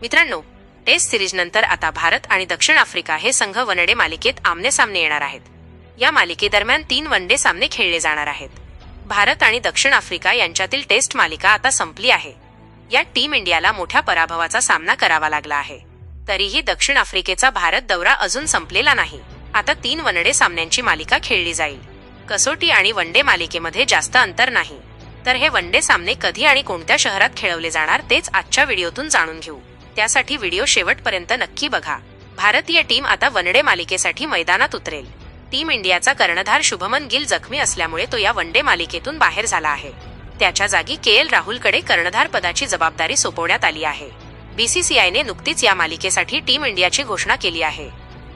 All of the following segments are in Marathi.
मित्रांनो टेस्ट सिरीज नंतर आता भारत आणि दक्षिण आफ्रिका हे संघ वनडे मालिकेत आमने सामने येणार आहेत. या मालिकेदरम्यान तीन वनडे सामने खेळले जाणार आहेत. भारत आणि दक्षिण आफ्रिका यांच्यातील टेस्ट मालिका आता संपली आहे. या टीम इंडियाला मोठ्या पराभवाचा सामना करावा लागला आहे. तरीही दक्षिण आफ्रिकेचा भारत दौरा अजून संपलेला नाही. आता तीन वनडे सामन्यांची मालिका खेळली जाईल. कसोटी आणि वनडे मालिकेमध्ये जास्त अंतर नाही. तर हे वनडे सामने कधी आणि कोणत्या शहरात खेळवले जाणार तेच आजच्या व्हिडिओतून जाणून घेऊ. त्यासाठी व्हिडिओ शेवटपर्यंत नक्की बघा. भारतीय टीम आता वनडे मालिकेसाठी मैदानात उतरेल. टीम इंडियाचा कर्णधार शुभमन गिल जखमी असल्यामुळे तो या वनडे मालिकेतून बाहेर झाला आहे. त्याच्या जागी के एल राहुलकडे कर्णधार पदाची जबाबदारी सोपवण्यात आली आहे. बीसीसीआयने नुकतीच या मालिकेसाठी टीम इंडियाची घोषणा केली आहे.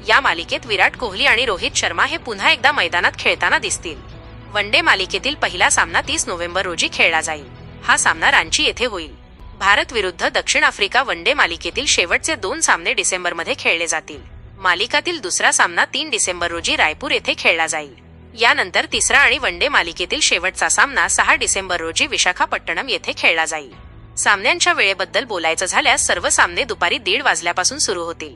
या मालिकेत विराट कोहली आणि रोहित शर्मा हे पुन्हा एकदा मैदानात खेळताना दिसतील. वनडे मालिकेतील पहिला सामना तीस नोव्हेंबर रोजी खेळला जाईल. हा सामना रांची येथे होईल. भारत विरुद्ध दक्षिण आफ्रिका वनडे मालिकेतील शेवटचे दोन सामने डिसेंबरमध्ये खेळले जातील. मालिकातील दुसरा सामना तीन डिसेंबर रोजी रायपूर येथे खेळला जाईल. यानंतर तिसरा आणि वन डे मालिकेतील शेवटचा सामना सहा डिसेंबर रोजी विशाखापट्टणम येथे खेळला जाईल. सामन्यांच्या वेळेबद्दल बोलायचं झाल्यास सर्व सामने दुपारी दीड वाजल्यापासून सुरू होतील.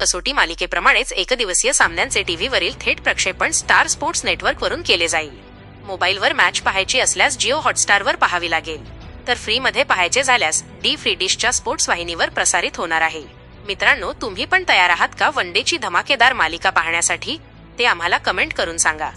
कसोटी मालिकेप्रमाणेच एकदिवसीय सामन्यांचे टीव्हीवरील थेट प्रक्षेपण स्टार स्पोर्ट्स नेटवर्कवरून केले जाईल. मोबाईलवर मॅच पाहायची असल्यास जिओ हॉटस्टारवर पाहावी लागेल. तर फ्रीमध्ये पाहायचे झाल्यास डी फ्री डिशच्या स्पोर्ट्स वाहिनीवर प्रसारित होणार आहे. मित्रांनो तुम्ही पण तयार आहात का वनडेची धमाकेदार मालिका पाहण्यासाठी? ते आम्हाला कमेंट करून सांगा.